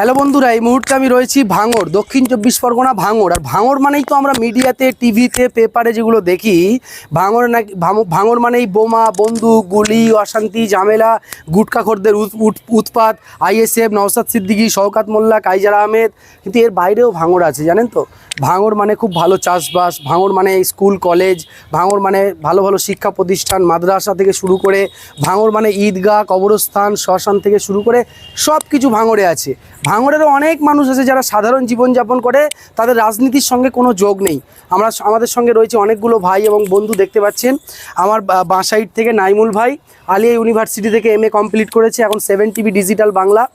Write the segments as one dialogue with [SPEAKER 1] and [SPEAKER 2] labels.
[SPEAKER 1] Hello বন্ধুরা, এই মুহূর্তে আমি রয়েছি ভাঙড়, দক্ষিণ চব্বিশ পরগনা ভাঙড়। আর ভাঙড় মানেই তো আমরা মিডিয়াতে, টিভিতে, পেপারে যেগুলো দেখি, ভাঙড় নাকি ভাঙ- ভাঙড় মানেই বোমা, বন্দুক, গুলি, অশান্তি, ঝামেলা গুটকাখোরদের উৎ- উৎ- উৎপাত, আইএসএফ নওসাদ সিদ্দিকী, শওকাত মোল্লা, কাইজার আহমেদ। কিন্তু এর বাইরেও ভাঙড় আছে, জানেন তো? ভাঙড় মানে খুব ভালো চাষবাস, ভাঙড় মানে স্কুল, কলেজ, ভাঙড় মানে ভালো ভালো শিক্ষা প্রতিষ্ঠান, মাদ্রাসা থেকে শুরু করে, ভাঙড় মানে ঈদগাহ, কবরস্থান, শ্মশান থেকে শুরু করে সব কিছু ভাঙড়ে আছে। ভাঙড়েরও অনেক মানুষ আছে যারা সাধারণ জীবনযাপন করে তাদের রাজনীতির সঙ্গে কোনো যোগ নেই। আমরা আমাদের সঙ্গে রয়েছে অনেকগুলো ভাই এবং বন্ধু দেখতে পাচ্ছেন। আমার বা- সাইড থেকে নাইমুল ভাই আলিয়া ইউনিভার্সিটি থেকে এম এ কমপ্লিট করেছে এখন সেভেন টিভি ডিজিটাল বাংলা।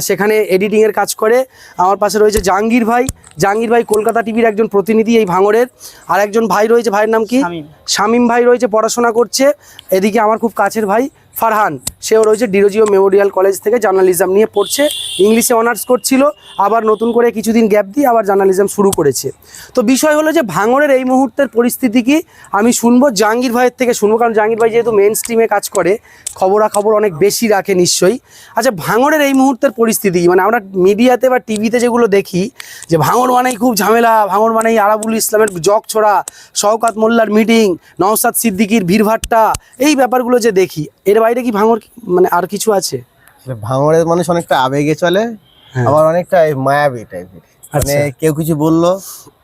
[SPEAKER 1] সেখানে এডিটিংয়ের কাজ করে। আমার পাশে রয়েছে জাহাঙ্গীর ভাই। জাহাঙ্গীর ভাই কলকাতা টিভির একজন প্রতিনিধি এই ভাঙড়ের। আর একজন ভাই রয়েছে ভাইয়ের নাম কি।
[SPEAKER 2] শামীম
[SPEAKER 1] ভাই রয়েছে পড়াশোনা করছে। এদিকে আমার খুব কাছের ভাই ফারহান। সেও রয়েছে ডিরোজিও মেমোরিয়াল কলেজ থেকে জার্নালিজম নিয়ে পড়ছে। ইংলিশে অনার্স করছিল, আবার নতুন করে কিছুদিন গ্যাপ দিয়ে আবার জার্নালিজম শুরু করেছে। তো বিষয় হলো যে ভাঙড়ের এই মুহূর্তের পরিস্থিতি কি? আমি শুনব জাহাঙ্গীর ভাইয়ের থেকে শুনব, কারণ জাহাঙ্গীর ভাই যেহেতু মেন স্ট্রিমে কাজ করে, খবরাখবর অনেক বেশি রাখে নিশ্চয়ই। আচ্ছা ভাঙড়ের এই মুহূর্তের পরিস্থিতি মানে আমরা মিডিয়াতে বা টিভিতে যেগুলো দেখি, যে ভাঙড় মানেই খুব ঝামেলা, ভাঙড় মানেই আরাবুল ইসলামের জগ ছোড়া, শওকাত মোল্লার মিটিং নওসাদ সিদ্দিকির ভিড়ভাট্টা, এই ব্যাপারগুলো যে দেখি, এর বাইরে কি ভাঙর মানে আর কিছু আছে?
[SPEAKER 3] আসলে ভাঙড়ের মানুষ অনেকটা আবেগে চলে
[SPEAKER 1] হ্যাঁ।
[SPEAKER 3] আবার অনেকটা মায়াবী টাইপের মানে
[SPEAKER 1] আচ্ছা।
[SPEAKER 3] কেউ কিছু বলল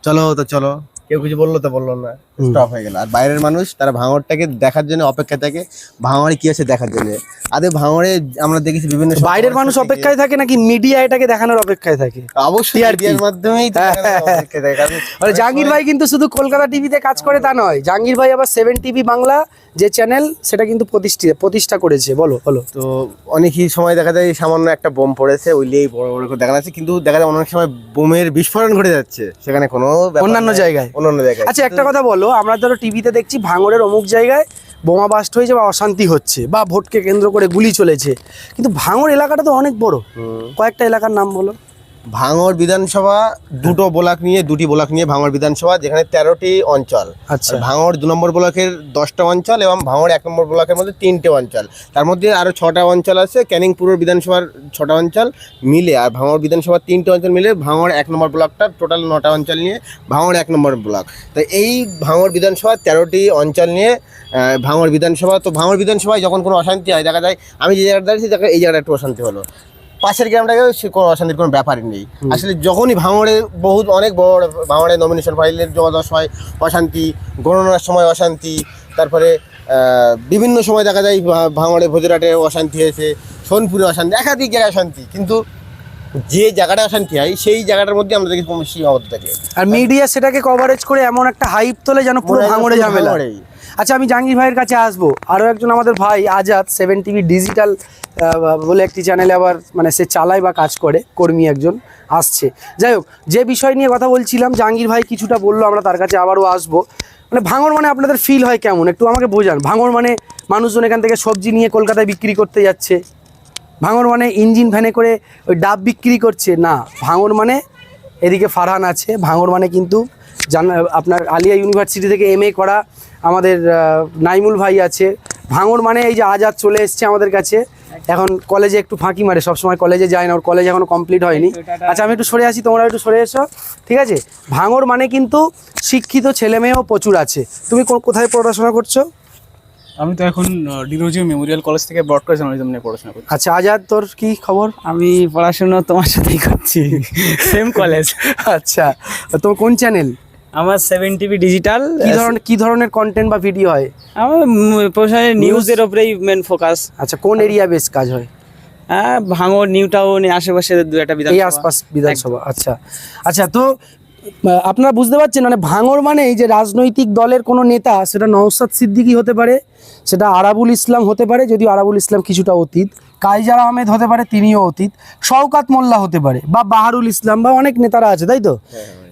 [SPEAKER 3] চলো তো চলো। কেউ কিছু বলল তো বলল না স্টপ হয়ে গেল। আর বাইরের মানুষ তারা ভাঙড়টাকে দেখার জন্য অপেক্ষা থাকে ভাঙড়ে কি আছে দেখার জন্য। আদে ভাঙরে আমরা দেখেছি বিভিন্ন
[SPEAKER 1] বাইরের মানুষ অপেক্ষায় থাকে। নাকি মিডিয়া এটাকে দেখানোর অপেক্ষায় থাকে?
[SPEAKER 3] অবশ্যই
[SPEAKER 1] TRP
[SPEAKER 3] মিডিয়ার মাধ্যমেই।
[SPEAKER 1] মানে জাহাঙ্গীর ভাই কিন্তু শুধু কলকাতা টিভিতে কাজ করে তা নয়। জাহাঙ্গীর ভাই আবার সেভেন টিভি বাংলা যে চ্যানেল সেটা কিন্তু প্রতিষ্ঠিত প্রতিষ্ঠা করেছে বলো বলো।
[SPEAKER 3] তো অনেকই সময় দেখা যায় সামান্য একটা বোম পড়েছে ওই নিয়েই বড় বড় করে দেখা যাচ্ছে কিন্তু দেখা যায় অনেক সময় বোমের বিস্ফোরণ ঘটে যাচ্ছে সেখানে কোনো
[SPEAKER 1] অন্যান্য জায়গায়?
[SPEAKER 3] অন্যান্য জায়গায়।
[SPEAKER 1] আচ্ছা একটা কথা বলো আমরা ধরো টিভিতে দেখছি ভাঙড়ের অমুক জায়গায় বোমা বাস্ট হয়েছে বা অশান্তি হচ্ছে বা ভোটকে কেন্দ্র করে গুলি চলেছে কিন্তু ভাঙড় এলাকাটা তো অনেক বড়। কয়েকটা এলাকার নাম বলো।
[SPEAKER 3] ভাঙড় বিধানসভা দুটো ব্লক নিয়ে দুটি ব্লক নিয়ে ভাঙড় বিধানসভা যেখানে তেরোটি অঞ্চল।
[SPEAKER 1] আচ্ছা।
[SPEAKER 3] ভাঙড় দু নম্বর ব্লকের দশটা অঞ্চল এবং ভাঙড় এক নম্বর ব্লকের মধ্যে তিনটে অঞ্চল। তার মধ্যে আরও ছটা অঞ্চল আছে ক্যানিং পূর্ব বিধানসভার ছটা অঞ্চল মিলে আর ভাঙড় বিধানসভার তিনটে অঞ্চল মিলে ভাঙড় এক নম্বর ব্লকটা টোটাল নটা অঞ্চল নিয়ে ভাঙড় এক নম্বর ব্লক। তো এই ভাঙড় বিধানসভা তেরোটি অঞ্চল নিয়ে ভাঙড় বিধানসভা তো ভাঙড় বিধানসভায় যখন কোনো অশান্তি হয় দেখা যায় আমি যে জায়গাটা দাঁড়িয়েছি দেখা এই জায়গাটা একটু অশান্তি হলো। পাশের গ্রামটাকে কোনো অশান্তির কোনো ব্যাপারই নেই। আসলে যখনই ভাঙড়ে বহুত অনেক বড় বড় ভাঙড়ে নমিনেশন ফাইলের জমা দেওয়ার সময় অশান্তি গণনার সময় অশান্তি তারপরে বিভিন্ন সময় দেখা যায় ভাঙড়ে ভোজরাটে অশান্তি হয়েছে সোনপুরে অশান্তি একাধিক জায়গায় অশান্তি। কিন্তু যে জায়গাটা অশান্তি হয় সেই জায়গাটার মধ্যে আমরা দেখি সীমাবদ্ধ থাকে
[SPEAKER 1] আর মিডিয়া সেটাকে কভারেজ করে এমন একটা হাইপ তোলে যেন পুরো
[SPEAKER 3] হয়
[SPEAKER 1] ভাঙড়ে ঝামেলা। আচ্ছা আমি জাহাঙ্গীর ভাইয়ের কাছে আসব। আরও একজন আমাদের ভাই, আজাদ সেভেন টিভি ডিজিটাল বলে একটি চ্যানেলে আবার মানে সে চালায় বা কাজ করে, কর্মী একজন আসছে। যাই হোক, যে বিষয় নিয়ে কথা বলছিলাম, জাহাঙ্গীর ভাই কিছুটা বলল, আমরা তার কাছে আবারও আসব। মানে ভাঙড় মানে আপনাদের ফিল হয় কেমন? একটু আমাকে বোঝান। ভাঙড় মানে মানুষজন এখান থেকে সবজি নিয়ে কলকাতায় বিক্রি করতে যাচ্ছে। ভাঙর মানে ইঞ্জিন ভ্যানে করে ওই ডাব বিক্রি করছে? না ভাঙর মানে এদিকে ফারহান আছে। ভাঙর মানে কিন্তু জান আপনার আলিয়া ইউনিভার্সিটি থেকে এম করা আমাদের নাইমুল ভাই আছে। ভাঙর মানে এই যে আজাদ চলে এসছে আমাদের কাছে। এখন কলেজে একটু ফাঁকি মারে সবসময় কলেজে যায় না ওর কলেজ এখনও কমপ্লিট হয়নি। আচ্ছা আমি একটু সরে আসি তোমরা একটু সরে এসো ঠিক আছে? ভাঙর মানে কিন্তু শিক্ষিত ছেলে মেয়েও প্রচুর আছে। তুমি কো- কোথায় পড়াশোনা করছ?
[SPEAKER 2] আমি তো এখন ডিরোজিও মেমোরিয়াল কলেজ থেকে ব্রডকাস্ট জার্নালিজম নিয়ে পড়াশোনা করছি।
[SPEAKER 1] আচ্ছা আজাদ তোর কি খবর?
[SPEAKER 2] আমি পড়াশোনা তোমার সাথেই করছি সেম কলেজ
[SPEAKER 1] আচ্ছা তোর কোন চ্যানেল
[SPEAKER 2] আমার সেভেন টিভি ডিজিটাল
[SPEAKER 1] কি ধরনের কি ধরনের কন্টেন্ট বা ভিডিও হয়?
[SPEAKER 2] আমার প্রশাসনের নিউজের ওপরেই মেন ফোকাস
[SPEAKER 1] আচ্ছা কোন এরিয়া বেস কাজ হয়?
[SPEAKER 2] হ্যাঁ ভাঙর নিউ টাউন আশেপাশে দু একটা
[SPEAKER 1] এই
[SPEAKER 2] বিধানসভা।
[SPEAKER 1] আশপাশ বিধানসভা আচ্ছা। আচ্ছা তো আপনারা বুঝতে পারছেন মানে ভাঙর মানে এই যে রাজনৈতিক দলের কোনো নেতা সেটা নওসাদ সিদ্দিকী হতে পারে সেটা আরাবুল ইসলাম হতে পারে যদিও আরাবুল ইসলাম কিছুটা অতীত কাইজার আহমেদ হতে পারে তিনিও অতীত শওকাত মোল্লা হতে পারে বা বাহারুল ইসলাম বা অনেক নেতারা আছে তাই তো?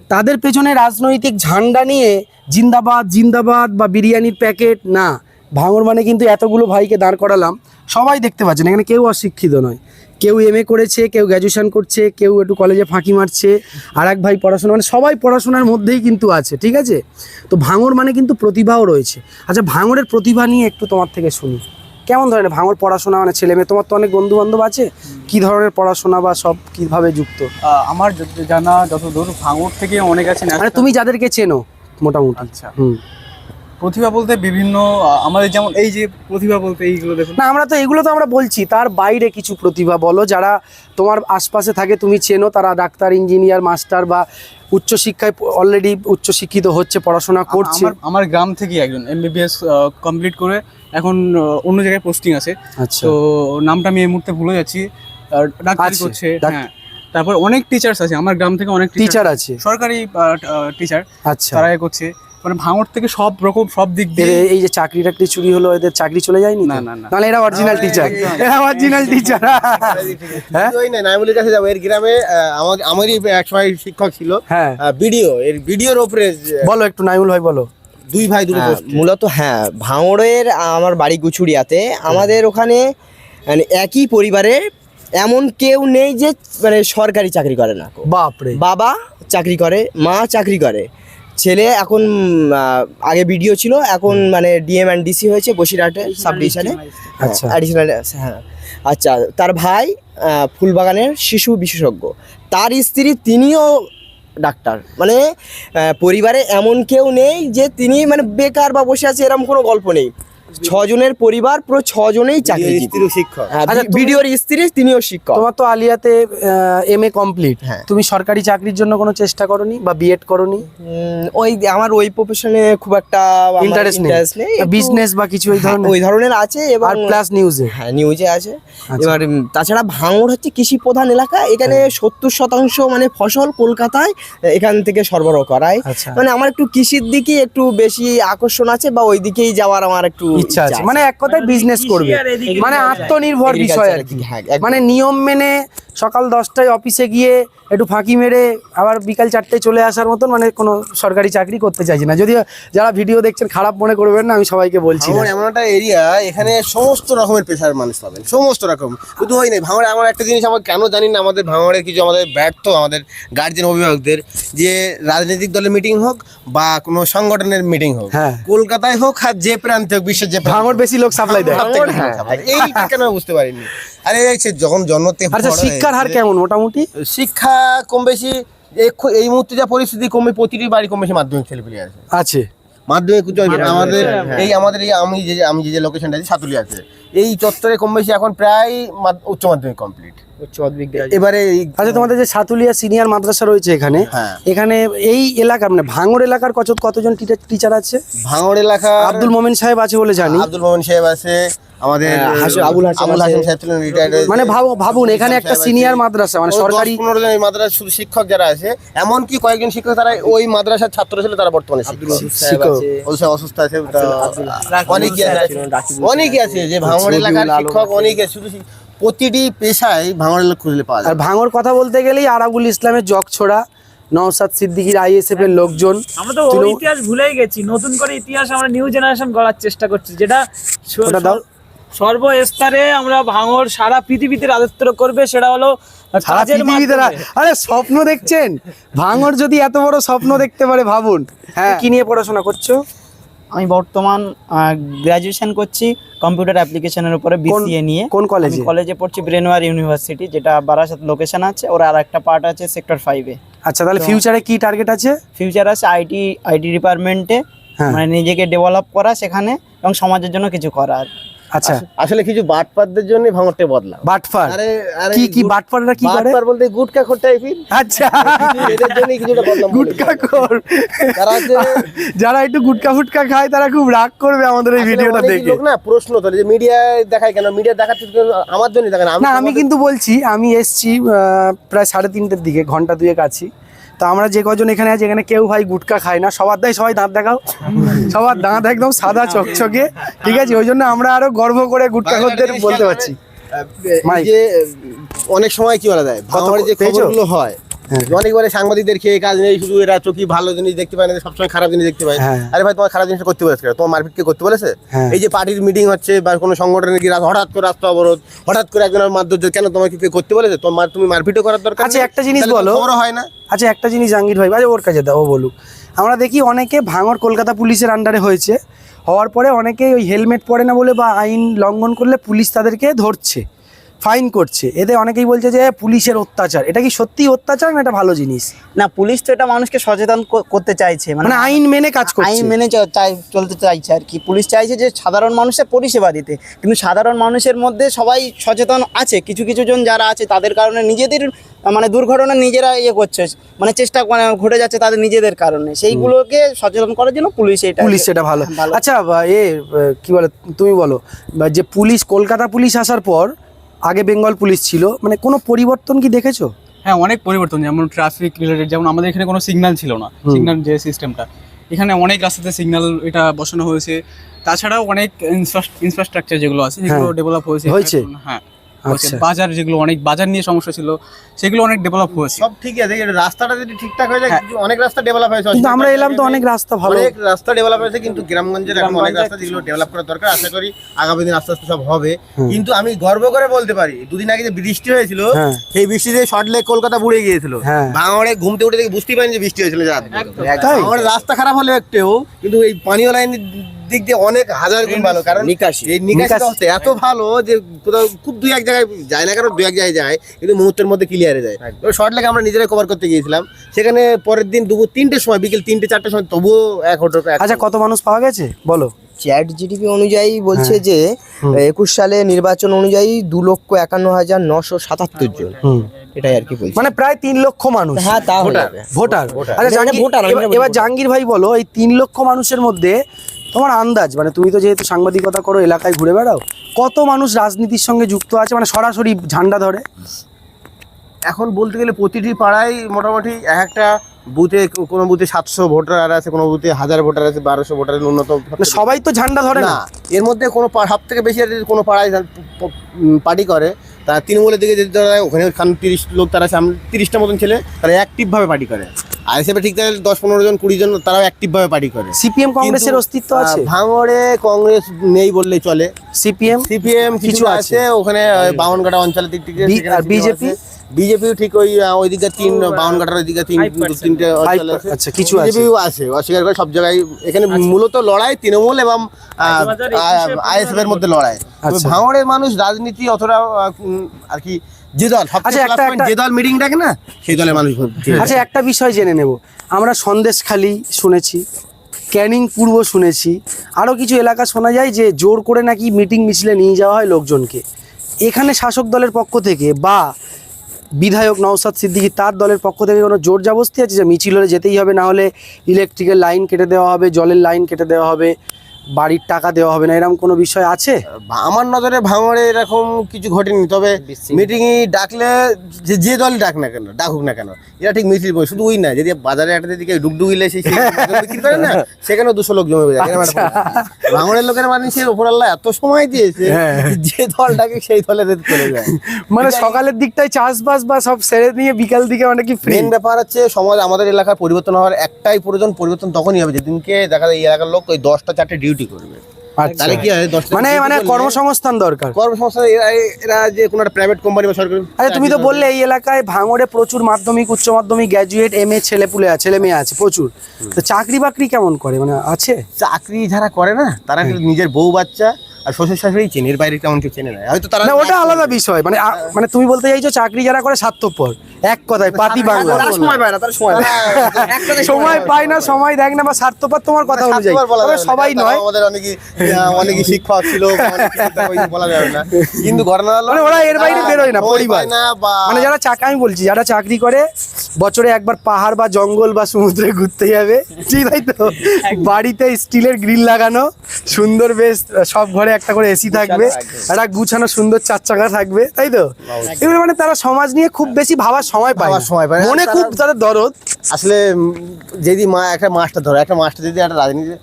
[SPEAKER 1] তাদের পেছনে রাজনৈতিক ঝান্ডা নিয়ে জিন্দাবাদ জিন্দাবাদ বা বিরিয়ানির প্যাকেট, না। ভাঙর মানে কিন্তু এতগুলো ভাইকে দাঁড় করালাম। সবাই দেখতে পাচ্ছেন, এখানে কেউ অশিক্ষিত নয়। কেউ এম করেছে, কেউ গ্র্যাজুয়েশন করছে, কেউ একটু কলেজে ফাঁকি মারছে আর এক ভাই পড়াশোনা মানে সবাই পড়াশোনার মধ্যেই কিন্তু আছে, ঠিক আছে? তো ভাঙর মানে কিন্তু প্রতিভাও রয়েছে। আচ্ছা ভাঙরের প্রতিভা নিয়ে একটু তোমার থেকে শুনি। কেমন ধরনের ভাঙর পড়াশোনা মানে ছেলে মেয়ে তোমার তো অনেক বন্ধু বান্ধব আছে। কি ধরনের পড়াশোনা বা সব কীভাবে যুক্ত?
[SPEAKER 2] আমার জানা যতদূর ভাঙর থেকে অনেক আছে
[SPEAKER 1] মানে
[SPEAKER 2] national-
[SPEAKER 1] তুমি যাদেরকে চেনো মোটামুটি।
[SPEAKER 2] আচ্ছা।
[SPEAKER 1] হুম।
[SPEAKER 2] প্রতিভা বলতে বিভিন্ন আমাদের যেমন এই যে প্রতিভা বলতে এইগুলো দেখুন।
[SPEAKER 1] না আমরা তো এগুলো তো আমরা বলছি তার বাইরে কিছু প্রতিভা বলো যারা তোমার আশপাশে থাকে তুমি চেনো তারা ডাক্তার ইঞ্জিনিয়ার মাস্টার বা উচ্চশিক্ষায় অলরেডি উচ্চশিক্ষিত হচ্ছে পড়াশোনা করছে।
[SPEAKER 2] আমার গ্রাম থেকে একজন এমবিবিএস কমপ্লিট করে এখন অন্য জায়গায় পোস্টিং আছে।
[SPEAKER 1] আচ্ছা।
[SPEAKER 2] তো নামটা আমি এই মুহূর্তে ভুলে যাচ্ছি। ডাক্তারি করছে হ্যাঁ। তারপর অনেক টিচার্স আছে আমার গ্রাম থেকে অনেক টিচার
[SPEAKER 1] টিচার আছে।
[SPEAKER 2] সরকারি টিচার
[SPEAKER 1] আচ্ছা।
[SPEAKER 2] তারা করছে। মানে ভাঙড় থেকে সব রকম সব দিক দিয়ে
[SPEAKER 1] এই যে চাকরি টাকরি চুরি হলো এদের চাকরি চলে যায়নি
[SPEAKER 2] না, না, না।
[SPEAKER 1] তাহলে এরা অরিজিনাল টিচার এরা অরিজিনাল টিচার হ্যাঁ?
[SPEAKER 3] না নাইমুলের কাছে যাব। এর গ্রামে আমার আমারই এক সময় শিক্ষক ছিল।
[SPEAKER 1] হ্যাঁ।
[SPEAKER 3] ভিডিও এর ভিডিওর ওপরে
[SPEAKER 1] বলো একটু নাইমুল ভাই বলো।
[SPEAKER 3] দুই ভাই দুটো
[SPEAKER 4] হ্যাঁ, মূলত হ্যাঁ ভাঙড়ের আমার বাড়ি গুছুড়িয়াতে আমাদের ওখানে মানে একই পরিবারের এমন কেউ নেই যে মানে সরকারি চাকরি করে না।
[SPEAKER 1] বাপরে।
[SPEAKER 4] বাবা চাকরি করে মা চাকরি করে। ছেলে এখন আগে ভিডিও ছিল এখন মানে ডিএম অ্যান্ড ডিসি হয়েছে বসিরহাটে সাব ডিভিশনে
[SPEAKER 1] আচ্ছা।
[SPEAKER 4] অ্যাডিশনাল হ্যাঁ। আচ্ছা তার ভাই ফুলবাগানের শিশু বিশেষজ্ঞ। তার স্ত্রী তিনিও ডাক্তার। মানে পরিবারে এমন কেউ নেই যে তিনি মানে বেকার বা বসে আছে এরকম কোনো গল্প নেই। ছজনের পরিবার পুরো ছজনেই চাকরি
[SPEAKER 3] ভিডিওর স্ত্রী শিক্ষক।
[SPEAKER 1] আচ্ছা,
[SPEAKER 4] ভিডিওর স্ত্রী তিনিও শিক্ষক।
[SPEAKER 1] তোমার তো আলিয়াতে এম এ কমপ্লিট
[SPEAKER 4] হ্যাঁ।
[SPEAKER 1] তুমি সরকারি চাকরির জন্য কোনো চেষ্টা করনি বা বিএড করনি?
[SPEAKER 4] ওই আমার ওই প্রফেশনে খুব একটা
[SPEAKER 1] ইন্টারেস্ট নেই। বিজনেস বা কিছু ওই
[SPEAKER 4] হ্যাঁ,
[SPEAKER 1] ধরনের?
[SPEAKER 4] ওই ধরনের আছে
[SPEAKER 1] এবার প্লাস নিউজে
[SPEAKER 4] হ্যাঁ নিউজে আছে।
[SPEAKER 1] আচ্ছা।
[SPEAKER 4] এবার তাছাড়া ভাঙড় হচ্ছে কৃষি প্রধান এলাকা এখানে
[SPEAKER 1] হ্যাঁ।
[SPEAKER 4] সত্তর শতাংশ মানে ফসল কলকাতায় এখান থেকে সরবরাহ করায়।
[SPEAKER 1] আচ্ছা।
[SPEAKER 4] মানে আমার একটু কৃষির দিকে একটু বেশি আকর্ষণ আছে বা ওই দিকেই যাওয়ার আমার একটু
[SPEAKER 1] ইচ্ছা আছে। মানে এক কথায় বিজনেস করবে। মানে আত্মনির্ভর বিষয় আর কি।
[SPEAKER 4] হ্যাঁ,
[SPEAKER 1] মানে নিয়ম মেনে সকাল দশটায় অফিসে গিয়ে একটু ফাঁকি মেরে আবার বিকাল চারটায় চলে আসার মতন মানে কোনো সরকারি চাকরি করতে চাইছি না। যদিও যারা ভিডিও দেখছেন খারাপ মনে করবেন না আমি সবাইকে বলছি
[SPEAKER 3] এমন একটা এরিয়া এখানে সমস্ত রকমের পেশার মানুষ পাবেন সমস্ত রকম। শুধু হয় না ভাঙড়ে আমার একটা জিনিস আমরা কেন জানি না আমাদের ভাঙড়ের কিছু আমাদের ব্যর্থ আমাদের গার্জেন অভিভাবকদের যে রাজনৈতিক দলের মিটিং হোক বা কোনো সংগঠনের মিটিং হোক।
[SPEAKER 1] হ্যাঁ।
[SPEAKER 3] কলকাতায় হোক আর যে প্রান্তে হোক বিশ্বের যে
[SPEAKER 1] ভাঙর বেশি লোক সাপ্লাই দেয়।
[SPEAKER 3] লোক সামলায়। এইটা কেন বুঝতে পারিনি। আরে এই যখন জন্ম থেকে
[SPEAKER 1] আচ্ছা শিক্ষার হার কেমন মোটামুটি?
[SPEAKER 3] শিক্ষা কম বেশি এই- এই মুহূর্তে যা পরিস্থিতি কমে প্রতিটি বাড়ি কম বেশি মাধ্যমিক ছেলে পেলে আছে।
[SPEAKER 1] আছে।
[SPEAKER 3] মাধ্যমিক উচ্চ আমাদের এই আমাদের এই আমি যে আমি যে লোকেশনটা আছি সাতুলি আছে। এই চত্বরে কম বেশি এখন প্রায় উচ্চ মাধ্যমিক কমপ্লিট এবারে
[SPEAKER 1] আচ্ছা তোমাদের যে সাতুলিয়া সিনিয়র মাদ্রাসা রয়েছে এখানে
[SPEAKER 3] হ্যাঁ।
[SPEAKER 1] এখানে এই এলাকা মানে ভাঙড় এলাকার কত কতজন টিচার আছে?
[SPEAKER 3] ভাঙড় এলাকা
[SPEAKER 1] আব্দুল মোমেন সাহেব আছে বলে জানি।
[SPEAKER 3] আব্দুল মোহন সাহেব আছে আমাদের
[SPEAKER 4] হ্যাঁ, আবুল
[SPEAKER 3] আবুল
[SPEAKER 4] আছে।
[SPEAKER 3] সাহেব ছিলেন রিটায়ার্ড
[SPEAKER 1] মানে ভাবুন এখানে একটা সিনিয়র মাদ্রাসা মানে সরকারি
[SPEAKER 3] পনেরো জন এই শুধু শিক্ষক যারা আছে এমনকি কয়েকজন শিক্ষক তারা ওই মাদ্রাসার ছাত্র ছিল তারা বর্তমানে অসুস্থ আছে তা অনেকেই আছে। অনেকেই আছে যে ভাঙড় এলাকার শিক্ষক অনেকে শুধু প্রতিটি পেশায় ভাঙড় এলাকা খুঁজলে পাওয়া
[SPEAKER 1] আর
[SPEAKER 3] যায়
[SPEAKER 1] ভাঙর কথা বলতে গেলেই আরাবুল ইসলামের জগ ছোড়া নওসাদ সিদ্দিকির আইএসএফ এর লোকজন
[SPEAKER 5] আমরা তো ইতিহাস ভুলেই গেছি নতুন করে ইতিহাস আমরা নিউ জেনারেশন গড়ার চেষ্টা করছি যেটা। সর্বস্তরে আমরা ভাঙর সারা পৃথিবীতে রাজত্ব করবে সেটা হলো
[SPEAKER 1] সারা পৃথিবীতে আরে স্বপ্ন দেখছেন? ভাঙর যদি এত বড় স্বপ্ন দেখতে পারে ভাবুন। হ্যাঁ। কি নিয়ে পড়াশোনা করছ?
[SPEAKER 6] আমি বর্তমান গ্র্যাজুয়েশন করছি কম্পিউটার অ্যাপ্লিকেশনের উপরে বিসিএ নিয়ে।
[SPEAKER 1] কোন কলেজ
[SPEAKER 6] কলেজে পড়ছি ব্রেনওয়ার ইউনিভার্সিটি যেটা বারাসাত লোকেশন আছে। ওর আর একটা পার্ট আছে সেক্টর ফাইভে
[SPEAKER 1] আচ্ছা তাহলে ফিউচারে কি টার্গেট আছে?
[SPEAKER 6] ফিউচার আছে আইটি আইটি ডিপার্টমেন্টে মানে নিজেকে ডেভেলপ করা সেখানে এবং সমাজের জন্য কিছু করার।
[SPEAKER 1] আচ্ছা।
[SPEAKER 3] আসলে কিছু বাটপারদের জন্য
[SPEAKER 1] বাটফার
[SPEAKER 3] আরে আরে
[SPEAKER 1] কি কি বাটফাররা কি করে?
[SPEAKER 3] বাটপার বলতে গুটকা খোর টাইপের
[SPEAKER 1] আচ্ছা।
[SPEAKER 3] এদের জন্যই কিছুটা বদলাম
[SPEAKER 1] গুটকা
[SPEAKER 3] তারা
[SPEAKER 1] যারা একটু গুটকা ফুটকা খায় তারা খুব রাগ করবে আমাদের এই ভিডিওটা দেখে।
[SPEAKER 3] না প্রশ্ন তোলে যে মিডিয়ায় দেখায় কেন? মিডিয়া দেখাচ্ছে আমার জন্য দেখেন
[SPEAKER 1] না আমি কিন্তু বলছি আমি এসছি প্রায় সাড়ে তিনটের দিকে ঘণ্টা দুয়েক আছি। তো আমরা যে কজন এখানে আছি এখানে কেউ ভাই গুটকা খায় না। সবার দায় সবাই দাঁত দেখাও। সবার দাঁত একদম সাদা চকচকে। ঠিক আছে ওই জন্য আমরা আরও গর্ব করে গুটকা খদ্দের বলতে পারছি।
[SPEAKER 3] যে অনেক সময় কি বলা যায় ভাঙড়ে যে খবরগুলো হয়
[SPEAKER 1] হ্যাঁ।
[SPEAKER 3] অনেকবারে সাংবাদিকদের খেয়ে কাজ নেই শুধু এরা চোখি ভালো জিনিস দেখতে পায় না সবসময় খারাপ জিনিস দেখতে পায়
[SPEAKER 1] হ্যাঁ।
[SPEAKER 3] আরে ভাই তোমার খারাপ জিনিসটা করতে বলেছে? তোমার মারপিট কে করতে বলেছে
[SPEAKER 1] হ্যাঁ।
[SPEAKER 3] এই যে পার্টির মিটিং হচ্ছে বা কোনো সংগঠনের কি হঠাৎ করে রাস্তা অবরোধ হঠাৎ করে একজনের মারধর কেন তোমাকে কে করতে বলেছে তোমার তুমি মারপিটও করার দরকার
[SPEAKER 1] আচ্ছা,
[SPEAKER 3] নেই।
[SPEAKER 1] একটা জিনিস বলো।
[SPEAKER 3] হয় না
[SPEAKER 1] আচ্ছা একটা জিনিস জাহাঙ্গীর ভাই ভাই ওর কাছে দাও বলুক আমরা দেখি অনেকে ভাঙর কলকাতা পুলিশের আন্ডারে হয়েছে হওয়ার পরে অনেকে ওই হেলমেট পরে না বলে বা আইন লঙ্ঘন করলে পুলিশ তাদেরকে ধরছে ফাইন করছে। এতে অনেকেই বলছে যে পুলিশের অত্যাচার। এটা কি সত্যি অত্যাচার না এটা ভালো জিনিস?
[SPEAKER 6] না পুলিশ তো এটা মানুষকে সচেতন করতে চাইছে।
[SPEAKER 1] মানে আইন মেনে কাজ করছে।
[SPEAKER 6] আইন মেনে চলতে চাইছে আর কি। পুলিশ চাইছে যে সাধারণ মানুষের পরিষেবা দিতে। কিন্তু সাধারণ মানুষের মধ্যে সবাই সচেতন আছে। কিছু কিছু জন যারা আছে তাদের কারণে নিজেদের মানে দুর্ঘটনা নিজেরা ইয়ে করছে। মানে চেষ্টা মানে ঘটে যাচ্ছে তাদের নিজেদের কারণে। সেইগুলোকে সচেতন করার জন্য পুলিশ এটা
[SPEAKER 1] পুলিশ সেটা ভালো। আচ্ছা এ কি বলে তুমি বলো। যে পুলিশ কলকাতা পুলিশ আসার পর আগে বেঙ্গল পুলিশ ছিল মানে কোনো পরিবর্তন কি দেখেছ
[SPEAKER 2] হ্যাঁ অনেক পরিবর্তন যেমন ট্রাফিক রিলেটেড যেমন আমাদের এখানে কোনো সিগন্যাল ছিল না। সিগন্যাল যে সিস্টেমটা এখানে অনেক রাস্তাতে সিগন্যাল এটা বসানো হয়েছে তাছাড়াও অনেক ইনফ্রাস্ট্রাকচার যেগুলো আছে সেগুলো
[SPEAKER 1] হ্যাঁ।
[SPEAKER 2] ডেভেলপ হয়েছে
[SPEAKER 1] হয়েছে?
[SPEAKER 2] হ্যাঁ হয়েছে।
[SPEAKER 1] আচ্ছা।
[SPEAKER 2] বাজার যেগুলো অনেক বাজার নিয়ে সমস্যা ছিল সেগুলো অনেক ডেভেলপ হয়েছে।
[SPEAKER 3] সব ঠিকই আছে কিন্তু রাস্তাটা যদি ঠিকঠাক হয়ে যায়
[SPEAKER 2] হ্যাঁ।
[SPEAKER 3] অনেক রাস্তা ডেভেলপ হয়েছে
[SPEAKER 1] কিন্তু আমরা এলাম তো অনেক রাস্তা ভালো।
[SPEAKER 3] অনেক রাস্তা ডেভেলপ হয়েছে কিন্তু গ্রামগঞ্জের এখন অনেক রাস্তা যেগুলো ডেভেলপ করা দরকার আশা করি আগামী দিন আস্তে আস্তে সব হবে। কিন্তু আমি গর্ব করে বলতে পারি দুদিন আগে যে বৃষ্টি হয়েছিল
[SPEAKER 1] হ্যাঁ।
[SPEAKER 3] সেই বৃষ্টিতে শর্ট লেক কলকাতা বুড়ে গিয়েছিল।
[SPEAKER 1] হ্যাঁ।
[SPEAKER 3] ভাঙড়ে ঘুমতে উঠে দেখে বুঝতেই পারিনি যে বৃষ্টি হয়েছিল রাত
[SPEAKER 1] তাই?
[SPEAKER 3] আমার রাস্তা খারাপ হলে একটু কিন্তু এই পানীয় লাইনের দিক দিয়ে অনেক হাজার গুণ ভালো কারণ
[SPEAKER 4] নিকাশি।
[SPEAKER 3] এই নিকাশি। এত ভালো যে কোথাও খুব দুই এক জায়গায় যায় না কারণ দুই এক জায়গায় যায় কিন্তু মুহূর্তের মধ্যে ক্লিয়ারে যায় শর্ট লেগে আমরা নিজেরাই কভার করতে গিয়েছিলাম সেখানে পরের দিন দুপুর তিনটের সময় বিকেল তিনটে চারটের সময় তবুও এক হোটো
[SPEAKER 1] আচ্ছা কত মানুষ পাওয়া গেছে বলো
[SPEAKER 4] চ্যাট জিডিপি অনুযায়ী বলছে
[SPEAKER 1] হ্যাঁ।
[SPEAKER 4] যে একুশ সালে নির্বাচন অনুযায়ী দু লক্ষ একান্ন হাজার নশো সাতাত্তর জন এটাই আর কি বলছে
[SPEAKER 1] মানে প্রায় তিন লক্ষ মানুষ
[SPEAKER 4] হ্যাঁ তা
[SPEAKER 3] ভোটার।
[SPEAKER 1] Voter
[SPEAKER 3] voter.
[SPEAKER 1] আচ্ছা
[SPEAKER 4] ভোটার,
[SPEAKER 1] এবার-। জাহাঙ্গীর ভাই বলো এই তিন লক্ষ মানুষের মধ্যে তোমার আন্দাজ মানে তুমি তো যেহেতু সাংবাদিকতা করো এলাকায় ঘুরে বেড়াও কত মানুষ রাজনীতির সঙ্গে যুক্ত আছে মানে সরাসরি ঝান্ডা ধরে?
[SPEAKER 3] এখন বলতে গেলে প্রতিটি পাড়ায় মোটামুটি এক একটা বুথে কোনো বুথে সাতশো ভোটার আছে কোনো বুথে হাজার ভোটার আছে বারোশো ভোটারের ন্যূনতম
[SPEAKER 1] মানে সবাই তো ঝান্ডা ধরে না?
[SPEAKER 3] এর মধ্যে কোনো সব থেকে বেশি আর যদি কোনো পাড়ায় পার্টি করে তারা তৃণমূলের দিকে যেতে তারা ওখানে খান তিরিশ লোক তারা সামনে তিরিশটা মতন ছেলে তারা অ্যাক্টিভভাবে পার্টি করে। আর হিসেবে ঠিক থাকে দশ পনেরো জন কুড়ি জন তারাও অ্যাক্টিভভাবে পার্টি করে।
[SPEAKER 1] সিপিএম কংগ্রেসের অস্তিত্ব আছে?
[SPEAKER 3] ভাঙড়ে কংগ্রেস নেই বললেই চলে।
[SPEAKER 1] সিপিএম?
[SPEAKER 3] সিপিএম কিছু
[SPEAKER 1] আছে।
[SPEAKER 3] ওখানে বাউনঘাটা অঞ্চলের দিক থেকে
[SPEAKER 1] বিজেপি?
[SPEAKER 3] বিজেপিও ঠিক ওই আহ, ওই দিকে তিন বাউনঘাটার ওই দিকে তিন তিনটে
[SPEAKER 1] আচ্ছা, কিছু আছে।
[SPEAKER 3] বিজেপিও আছে। অস্বীকার করে সব জায়গায় এখানে মূলত লড়াই তৃণমূল এবং
[SPEAKER 5] 2021
[SPEAKER 3] আইএসএফ এর মধ্যে লড়াই।
[SPEAKER 1] আচ্ছা।
[SPEAKER 3] ভাঙড়ের মানুষ রাজনীতি অতটা আর কি যে দল
[SPEAKER 1] আচ্ছা, একটা-
[SPEAKER 3] যে দল মিটিং ডাকে না সেই দলের মানুষ
[SPEAKER 1] আচ্ছা একটা বিষয় জেনে নেব। আমরা সন্দেশখালি শুনেছি ক্যানিং পূর্ব শুনেছি। আরও কিছু এলাকা শোনা যায় যে জোর করে নাকি মিটিং মিছিলে নিয়ে যাওয়া হয় লোকজনকে। এখানে শাসক দলের পক্ষ থেকে বা বিধায়ক নওসাদ সিদ্দিকি তার দলের পক্ষ থেকে কোনো জোর জবস্তি আছে? যে মিছিল হলে যেতেই হবে, না হলে ইলেকট্রিকের লাইন কেটে দেওয়া হবে, জলের লাইন কেটে দেওয়া হবে। বাড়ির টাকা দেওয়া হবে না এরকম কোনো বিষয় আছে?
[SPEAKER 3] আমার নজরে ভাঙড়ে এরকম কিছু ঘটেনি তবে মিটিং ডাকলে যে যে দলই ডাক না কেন ডাকুক না কেন এরা ঠিক মিছিল করে শুধু ওই না যদি বাজারে একটা দিকে ডুগডুগিলে সেই সেই বিক্রি করে না সেখানেও দুশো লোক জমে যায় এরকম ভাঙড়ের লোকের মানুষের ওপর আল্লাহ এত সময় দিয়েছে
[SPEAKER 1] হ্যাঁ।
[SPEAKER 3] যে দল ডাকে সেই দলে চলে যায়।
[SPEAKER 1] মানে সকালের দিকটায় চাষবাস বা সব সেরে নিয়ে বিকাল দিকে মানে কি
[SPEAKER 3] মেন ব্যাপার হচ্ছে সমাজ আমাদের এলাকার পরিবর্তন হওয়ার একটাই প্রয়োজন পরিবর্তন তখনই হবে যেদিনকে দেখা যায় এই এলাকার লোক ওই দশটা চারটে ডিউটি করবে। তাহলে কি হয়
[SPEAKER 1] মানে মানে কর্মসংস্থান দরকার।
[SPEAKER 3] কর্মসংস্থান এরা যে কোনো একটা প্রাইভেট কোম্পানি বা সরকারি
[SPEAKER 1] আচ্ছা তুমি তো বললে এই এলাকায় ভাঙড়ে প্রচুর মাধ্যমিক উচ্চ মাধ্যমিক গ্র্যাজুয়েট এম এ ছেলে পুলে আছে ছেলে মেয়ে আছে প্রচুর। তো চাকরি বাকরি কেমন করে? মানে আছে?
[SPEAKER 3] চাকরি যারা করে না তারা কিন্তু নিজের বউ বাচ্চা আর শ্বশুর শাশুড়ি চেনে এর বাইরে তেমন কেউ চেনে না। হয়তো তারা
[SPEAKER 1] না ওটা আলাদা বিষয়। মানে মানে তুমি বলতে চাইছো চাকরি যারা করে স্বার্থপর। এক কথায় পাতি বাংলা।
[SPEAKER 3] সময় পায় না তারা সময়
[SPEAKER 1] সময় পায় না। সময় দেখ না বা স্বার্থপর তোমার কথা অনুযায়ী। সবাই নয়।
[SPEAKER 3] আমাদের অনেকে অনেকে ছিল বলা যাবে না। কিন্তু ঘটনা হলো
[SPEAKER 1] মানে ওরা এর বাইরে বেরোয় না, পরিবার। মানে যারা চাকরি আমি বলছি যারা চাকরি করে বছরে একবার পাহাড় বা জঙ্গল বা সমুদ্রে ঘুরতে যাবে। ঠিক তাই তো? বাড়িতে স্টিলের গ্রিল লাগানো সুন্দর বেশ সব ঘরে একটা করে এসি থাকবে একটা গুছানো সুন্দর চার চাকা থাকবে তাই তো এগুলো মানে তারা সমাজ নিয়ে খুব বেশি ভাবার সময় পায়।
[SPEAKER 3] সময় পায়।
[SPEAKER 1] মনে খুব তাদের দরদ
[SPEAKER 3] আসলে যদি মা একটা মাস্টার ধরো একটা মাস্টার যদি একটা রাজনীতি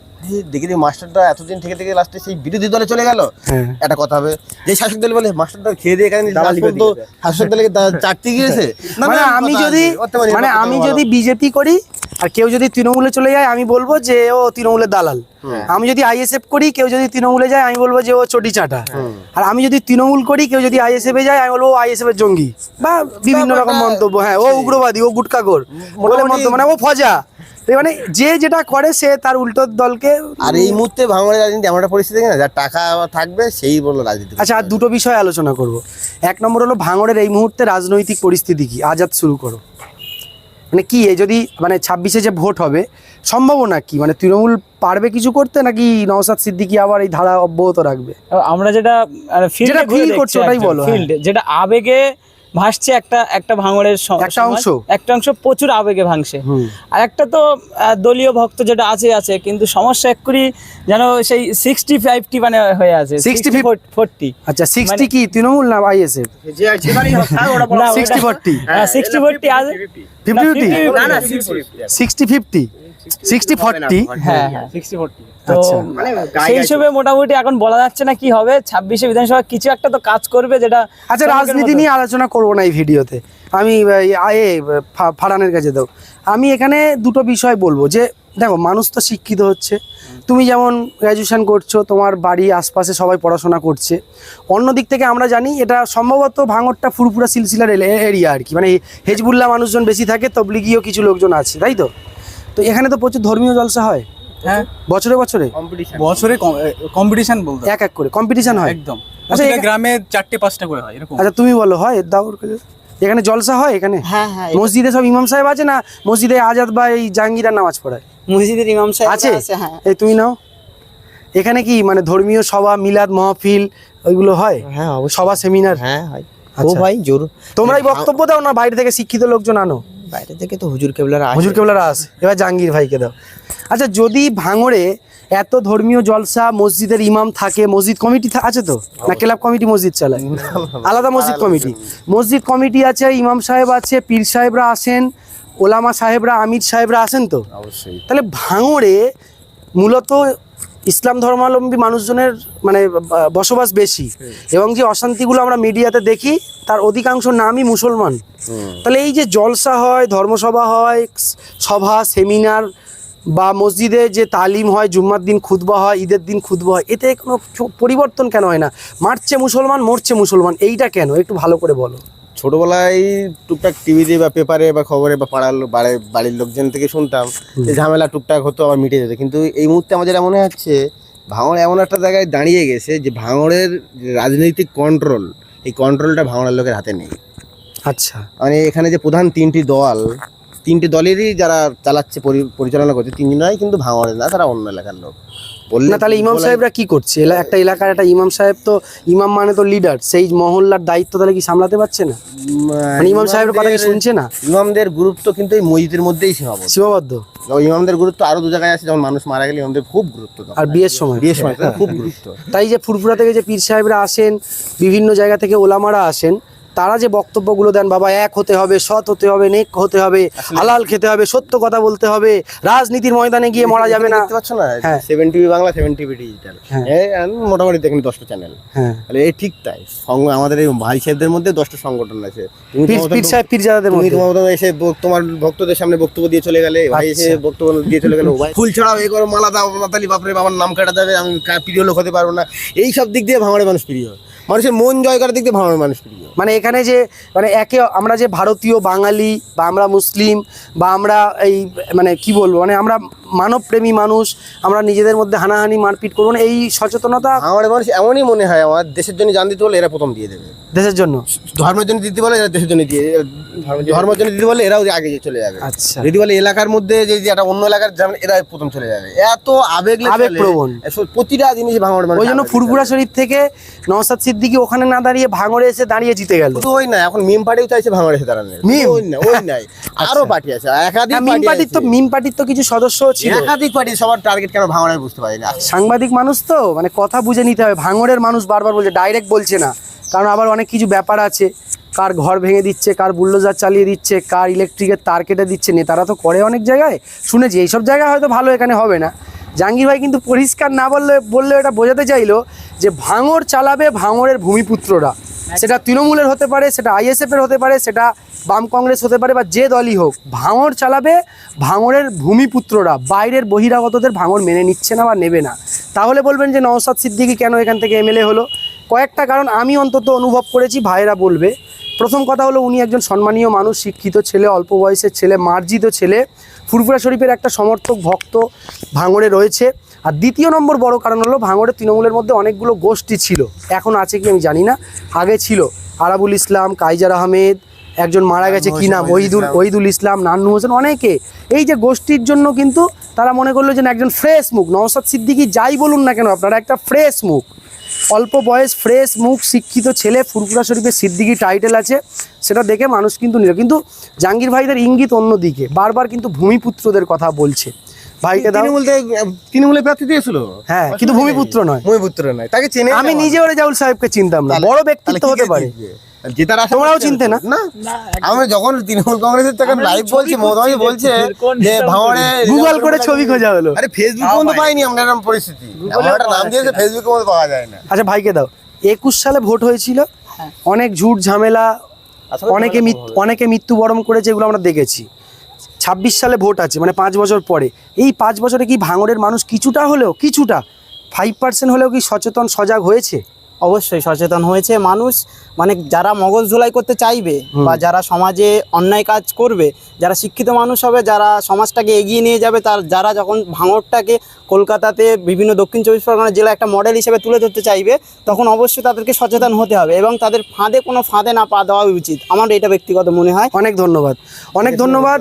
[SPEAKER 3] দেখি মাস্টারটা এতদিন থেকে থেকে লাস্টে সেই বিরোধী দলে চলে গেল
[SPEAKER 1] হ্যাঁ।
[SPEAKER 3] একটা কথা হবে। যে শাসক দল বলে মাস্টারটা খেয়ে দিয়ে এখানে শাসক দলে দা- চাটতে গিয়েছে?
[SPEAKER 1] মানে আমি যদি
[SPEAKER 3] মানে
[SPEAKER 1] আমি যদি বিজেপি করি আর কেউ যদি তৃণমূলে চলে যায় আমি বলব যে ও তৃণমূলের দালাল। আমি যদি আইএসএফ করি কেউ যদি তৃণমূলে যায় আমি বলব যে ও চটি চাটা। আর আমি যদি তৃণমূল করি কেউ যদি আইএসএফ এ যায় আমি বলব আইএসএফ এর জঙ্গি। বা বিভিন্ন রকম মন্তব্য হ্যাঁ ও উগ্রবাদী ও গুটকাগর বলে মন্তব্য মানে ও ফজা। মানে যে যেটা করে সে তার উল্টো দলকে
[SPEAKER 3] আর এই মুহূর্তে ভাঙড়ের রাজনীতি এমন একটা পরিস্থিতি না যার টাকা থাকবে সেই বলল রাজনীতি
[SPEAKER 1] আচ্ছা আর দুটো বিষয় আলোচনা করব। এক নম্বর হলো ভাঙড়ের এই মুহূর্তে রাজনৈতিক পরিস্থিতি কি? আজাদ শুরু করো। মানে কি এই যদি মানে ছাব্বিশে যে ভোট হবে সম্ভাবনা কি? মানে তৃণমূল পারবে কিছু করতে নাকি নওসাদ সিদ্দিকি আবার এই ধারা অব্যাহত রাখবে?
[SPEAKER 5] আমরা যেটা
[SPEAKER 1] যেটা feel করছ ওটাই বলো, হ্যাঁ।
[SPEAKER 5] ফিল্ড যেটা আবেগে ভাসছে একটা একটা ভাঙড়ের
[SPEAKER 1] একটা অংশ।
[SPEAKER 5] একটা অংশ প্রচুর আবেগে ভাঙছে। আর একটা তো দলীয় ভক্ত যেটা আছে আছে কিন্তু সমস্যা এক্ষুনি যেন সেই সিক্সটি ফাইভটি মানে হয়ে আছে
[SPEAKER 1] 60
[SPEAKER 5] ফোরটি
[SPEAKER 1] আচ্ছা সিক্সটি
[SPEAKER 5] মানে-
[SPEAKER 1] কি তৃণমূল না ISF sixty forty
[SPEAKER 5] sixty forty আছে।
[SPEAKER 1] ফিফটি ফিফটি
[SPEAKER 5] না, না,
[SPEAKER 1] সিক্সটি ফিফটি সিক্সটি ফোরটি
[SPEAKER 5] হ্যাঁ হ্যাঁ।
[SPEAKER 2] সিক্সটি ফোরটি
[SPEAKER 5] তো
[SPEAKER 1] আচ্ছা।
[SPEAKER 3] মানে
[SPEAKER 5] সেই হিসেবে মোটামুটি এখন বলা যাচ্ছে না কি হবে ছাব্বিশে বিধানসভা কিছু একটা তো কাজ করবে যেটা
[SPEAKER 1] আচ্ছা রাজনীতি নিয়ে আলোচনা করব না এই ভিডিওতে। আমি কাছে দাও আমি এখানে দুটো বিষয় বলব যে দেখো মানুষ তো শিক্ষিত হচ্ছে। তুমি যেমন গ্র্যাজুয়েশন করছ তোমার বাড়ি আশপাশে সবাই পড়াশোনা করছে। অন্য দিক থেকে আমরা জানি এটা সম্ভবত ভাঙরটা ফুরফুরা সিলসিলার এরিয়া আর কি। মানে হেজবুল্লাহ মানুষজন বেশি থাকে তবলিগিও কিছু লোকজন আছে তাই তো? তো এখানে তো প্রচুর ধর্মীয় জলসা হয়।
[SPEAKER 2] হ্যাঁ।
[SPEAKER 1] বছরে বছরে?
[SPEAKER 2] বছরে কম্পিটিশন বলতে
[SPEAKER 1] এক এক করে কম্পিটিশন হয়।
[SPEAKER 2] একদম।
[SPEAKER 1] আচ্ছা,
[SPEAKER 2] গ্রামে চারটে পাঁচটা করে হয় এরকম।
[SPEAKER 1] আচ্ছা তুমি বলো হয়? দাও ওর কাছে। এখানে জলসা হয় এখানে?
[SPEAKER 6] হ্যাঁ হ্যাঁ
[SPEAKER 1] মসজিদে সব ইমাম সাহেব আছে না মসজিদে আজাদ বা এই জাহাঙ্গীরার নামাজ পড়ায়?
[SPEAKER 6] মসজিদের ইমাম সাহেব
[SPEAKER 1] আছে?
[SPEAKER 6] হ্যাঁ।
[SPEAKER 1] এই তুমি নাও। এখানে কি মানে ধর্মীয় সভা মিলাদ মহফিল ওইগুলো হয়?
[SPEAKER 4] হ্যাঁ
[SPEAKER 1] সভা সেমিনার
[SPEAKER 4] হ্যাঁ হয়। ও
[SPEAKER 1] আচ্ছা।
[SPEAKER 4] ভাই জোর
[SPEAKER 1] তোমরাই বক্তব্য দাও না বাইরে থেকে শিক্ষিত লোকজন আনো।
[SPEAKER 4] বাইরে থেকে তো হুজুর কেবলারা
[SPEAKER 1] হুজুর কেবলারা আসে। এবার জাহাঙ্গীর ভাইকে দাও। আচ্ছা যদি ভাঙড়ে এত ধর্মীয় জলসা মসজিদের ইমাম থাকে মসজিদ কমিটি আছে তো? না ক্লাব কমিটি মসজিদ চালায়? আলাদা মসজিদ কমিটি। মসজিদ কমিটি আছে ইমাম সাহেব আছে পীর সাহেবরা আসেন ওলামা সাহেবরা আমির সাহেবরা আসেন তো?
[SPEAKER 3] অবশ্যই।
[SPEAKER 1] তাহলে ভাঙড়ে মূলত ইসলাম ধর্মাবলম্বী মানুষজনের মানে বসবাস বেশি। এবং যে অশান্তিগুলো আমরা মিডিয়াতে দেখি তার অধিকাংশ নামই মুসলমান। তাহলে এই যে জলসা হয় ধর্মসভা হয় সভা সেমিনার বা মসজিদে যে তালিম হয় জুম্মার দিন খুতবা হয় ঈদের দিন খুতবা হয় এতে কোনো পরিবর্তন কেন হয় না? মারছে মুসলমান মরছে মুসলমান এইটা কেন? একটু ভালো করে বলো।
[SPEAKER 3] ছোটবেলায় টুকটাক টিভিতে বা পেপারে বা খবরে বা পাড়ার বাড়ির লোকজন থেকে শুনতাম যে ঝামেলা টুকটাক হতো আবার মিটে যেত। কিন্তু এই মুহূর্তে আমাদের যেটা মনে হচ্ছে ভাঙড় এমন একটা জায়গায় দাঁড়িয়ে গেছে যে ভাঙড়ের রাজনৈতিক কন্ট্রোল এই কন্ট্রোলটা ভাঙড়ের লোকের হাতে নেই।
[SPEAKER 1] আচ্ছা।
[SPEAKER 3] মানে এখানে যে প্রধান তিনটি দল তিনটি দলেরই যারা চালাচ্ছে পরি- পরিচালনা করছে তিনজনই কিন্তু ভাঙড়ের না তারা অন্য এলাকার লোক।
[SPEAKER 1] না তাহলে ইমাম সাহেবরা কি করছে? একটা এলাকার একটা ইমাম সাহেব তো ইমাম মানে তো লিডার সেই মহল্লার দায়িত্ব তাহলে কি সামলাতে পারছে না? মানে ইমাম সাহেবের কথা কি শুনছে না?
[SPEAKER 3] ইমামদের গুরুত্ব কিন্তু এই মসজিদের মধ্যেই সীমাবদ্ধ।
[SPEAKER 1] সীমাবদ্ধ?
[SPEAKER 3] ইমামদের গুরুত্ব আরও দু জায়গায় আছে যেমন মানুষ মারা গেলে ইমামদের খুব গুরুত্ব
[SPEAKER 1] আর বিয়ের সময়?
[SPEAKER 3] বিয়ের সময় খুব গুরুত্ব।
[SPEAKER 1] তাই যে ফুরফুরা থেকে যে পীর সাহেবরা আসেন বিভিন্ন জায়গা থেকে ওলামারা আসেন তারা যে বক্তব্যগুলো দেন বাবা এক হতে হবে সৎ হতে হবে নেক হতে হবে হালাল খেতে হবে সত্য কথা বলতে হবে রাজনীতির ময়দানে গিয়ে মরা যাবে না।
[SPEAKER 3] দেখতে পাচ্ছ না?
[SPEAKER 1] হ্যাঁ।
[SPEAKER 3] Seven TV Bangla seven TV digital.
[SPEAKER 1] হ্যাঁ।
[SPEAKER 3] মোটামুটি দেখেন দশটা চ্যানেল।
[SPEAKER 1] হ্যাঁ।
[SPEAKER 3] তাহলে এই ঠিক তাই। আমাদের এই ভাই সাহেবদের মধ্যে দশটা সংগঠন আছে। এসে তোমার ভক্তদের সামনে বক্তব্য দিয়ে চলে গেলে ভাই এসে
[SPEAKER 1] আচ্ছা।
[SPEAKER 3] বক্তব্য দিয়ে চলে গেল ফুল ছাড়াও এ করো মালা দাও মাতালি বাপরে বাবার নাম কাটা যাবে আমি প্রিয় লোক হতে পারব না। এই সব দিক দিয়ে ভাঙড়ের মানুষ প্রিয়। মানুষের মন জয় করার দিক দিয়ে ভাঙড়ের মানুষ
[SPEAKER 1] মানে এখানে যে মানে একে আমরা যে ভারতীয় বাঙালি বা আমরা মুসলিম বা আমরা এই মানে কি বলব মানে আমরা মানবপ্রেমী মানুষ আমরা নিজেদের মধ্যে হানাহানি মারপিট করব না এই সচেতনতা
[SPEAKER 3] ভাঙড়ের মানুষ এমনই মনে হয় আমার দেশের জন্য জান দিতে বলে এরা প্রথম দিয়ে দেবে।
[SPEAKER 1] দেশের জন্য?
[SPEAKER 3] ধর্মের জন্য দিতে বলে এরা দেশের জন্য দিয়ে ধর্মের জন্য দিতে বলে এরাও আগে চলে যাবে।
[SPEAKER 1] আচ্ছা।
[SPEAKER 3] যদি বলে এলাকার মধ্যে যে একটা অন্য এলাকার যেমন এরা প্রথম চলে যাবে। এত আবেগ
[SPEAKER 1] আবেগপ্রবণ।
[SPEAKER 3] প্রতিটা জিনিস ভাঙড় মানুষ
[SPEAKER 1] ওই জন্য
[SPEAKER 3] আবেগে
[SPEAKER 1] ফুরফুরা। শরীফ থেকে নওসাদ সিদ্দিকি ওখানে না দাঁড়িয়ে ভাঙড়ে এসে দাঁড়িয়ে জিতে গেল।
[SPEAKER 3] তো ওই না এখন মিম পার্টিও চাইছে ভাঙড়ে এসে দাঁড়ানোর।
[SPEAKER 1] মিম?
[SPEAKER 3] ওই না ওই নাই আরও পার্টি আছে একাধিক
[SPEAKER 1] মিম
[SPEAKER 3] পার্টি
[SPEAKER 1] পার্টির তো মিম পার্টির তো কিছু সদস্য ছিল।
[SPEAKER 3] একাধিক পার্টি সবার টার্গেট কেন ভাঙড়ে বুঝতে পারি না
[SPEAKER 1] সাংবাদিক মানুষ তো মানে কথা বুঝে নিতে হবে। ভাঙড়ের মানুষ বারবার বলছে ডাইরেক্ট বলছে না। কারণ আবার অনেক কিছু ব্যাপার আছে। কার ঘর ভেঙে দিচ্ছে কার বুল্ডোজার চালিয়ে দিচ্ছে কার ইলেকট্রিকের তার কেটে দিচ্ছে। নেতারা তো করে অনেক জায়গায়। শুনেছি এইসব জায়গায় হয়তো ভালো এখানে হবে না। জাহাঙ্গীর ভাই কিন্তু পরিষ্কার না বললে বললে এটা বোঝাতে চাইলো যে ভাঙড় চালাবে ভাঙড়ের ভূমিপুত্ররা। সেটা তৃণমূলের হতে পারে, সেটা আইএসএফ এর হতে পারে, সেটা বাম কংগ্রেস হতে পারে বা যে দলই হোক ভাঙর চালাবে ভাঙরের ভূমিপুত্ররা, বাইরের বহিরাগতদের ভাঙর মেনে নিচ্ছে না বা নেবে না। তাহলে বলবেন যে নওসাদ সিদ্দিকি কেন এখান থেকে এমএলএ হলো? কয়েকটা কারণ আমি অন্তত অনুভব করেছি, ভাইয়েরা বলবে। প্রথম কথা হলো, উনি একজন সম্মানীয় মানুষ, শিক্ষিত ছেলে, অল্প বয়সের ছেলে, মার্জিত ছেলে, ফুরফুরা শরীফের একটা সমর্থক, ভক্ত, ভাঙড়ে রয়েছে। আর দ্বিতীয় নম্বর বড় কারণ হলো ভাঙড়ের তৃণমূলের মধ্যে অনেকগুলো গোষ্ঠী ছিল। এখন আছে কি আমি জানি না। আগে ছিল আরাবুল ইসলাম কাইজার আহমেদ একজন মারা গেছে কি নাম? ওহিদুল ওহিদুল ইসলাম। নান্নু হোসেন অনেকে। এই যে গোষ্ঠীর জন্য কিন্তু তারা মনে করল যে একজন ফ্রেশ মুখ। নওসাদ সিদ্দিকি যাই বলুন না কেন আপনারা একটা ফ্রেশ মুখ। অল্প বয়স ফ্রেশ মুখ শিক্ষিত ছেলে ফুরফুরা শরীফের সিদ্দিকি টাইটেল আছে সেটা দেখে মানুষ কিন্তু নিল। কিন্তু জাহাঙ্গীর ভাইদের ইঙ্গিত অন্যদিকে। বারবার কিন্তু ভূমিপুত্রদের কথা বলছে। ভাইকে দাও।
[SPEAKER 3] তৃণমূল থেকে তৃণমূলের প্রার্থী দিয়েছিল?
[SPEAKER 1] হ্যাঁ কিন্তু ভূমিপুত্র নয়।
[SPEAKER 3] ভূমিপুত্র নয়। তাকে চেনে
[SPEAKER 1] আমি নিজে ওরে জাউল সাহেবকে চিনতাম না। বড় ব্যক্তিত্ব হতে পারে।
[SPEAKER 3] জেতার আশা
[SPEAKER 1] তোমরাও চিনতে না?
[SPEAKER 3] না? আমি যখন তৃণমূল কংগ্রেসের লাইভ বলছি যে
[SPEAKER 1] গুগল করে ছবি খোঁজা হলো।
[SPEAKER 3] আরে ফেসবুক পাইনি আমরা এরকম পরিস্থিতি। আমার নাম দিয়েছে ফেসবুকের মধ্যে পাওয়া যায় না।
[SPEAKER 1] আচ্ছা ভাইকে দাও। একুশ সালে ভোট হয়েছিল। অনেক ঝুট ঝামেলা অনেকে মৃত্যু অনেকে মৃত্যুবরণ করেছে এগুলো আমরা দেখেছি। ছাব্বিশ সালে ভোট আছে মানে পাঁচ বছর পরে। এই পাঁচ বছরে কি ভাঙড়ের মানুষ কিছুটা হলেও, কিছুটা ফাইভ পার্সেন্ট হলেও কি সচেতন, সজাগ হয়েছে?
[SPEAKER 6] অবশ্যই সচেতন হয়েছে মানুষ। মানে যারা মগজ ধোলাই করতে চাইবে বা যারা সমাজে অন্যায় কাজ করবে যারা শিক্ষিত মানুষ হবে যারা সমাজটাকে এগিয়ে নিয়ে যাবে তার যারা যখন ভাঙড়টাকে কলকাতাতে বিভিন্ন দক্ষিণ চব্বিশ পরগনা জেলা একটা মডেল হিসেবে তুলে ধরতে চাইবে তখন অবশ্যই তাদেরকে সচেতন হতে হবে এবং তাদের ফাঁদে কোনো ফাঁদে না পা দেওয়া উচিত। আমার এটা ব্যক্তিগত মনে হয়।
[SPEAKER 1] অনেক ধন্যবাদ। অনেক ধন্যবাদ।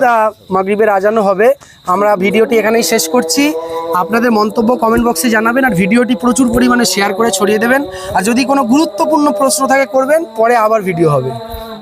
[SPEAKER 1] মাগরিবের আজানো হবে। আমরা ভিডিওটি এখানেই শেষ করছি। আপনাদের মন্তব্য কমেন্ট বক্সে জানাবেন আর ভিডিওটি প্রচুর পরিমাণে শেয়ার করে ছড়িয়ে দেবেন। আর যদি কোনো গুরুত্বপূর্ণ প্রশ্ন থাকে করবেন পরে আবার ভিডিও হবে।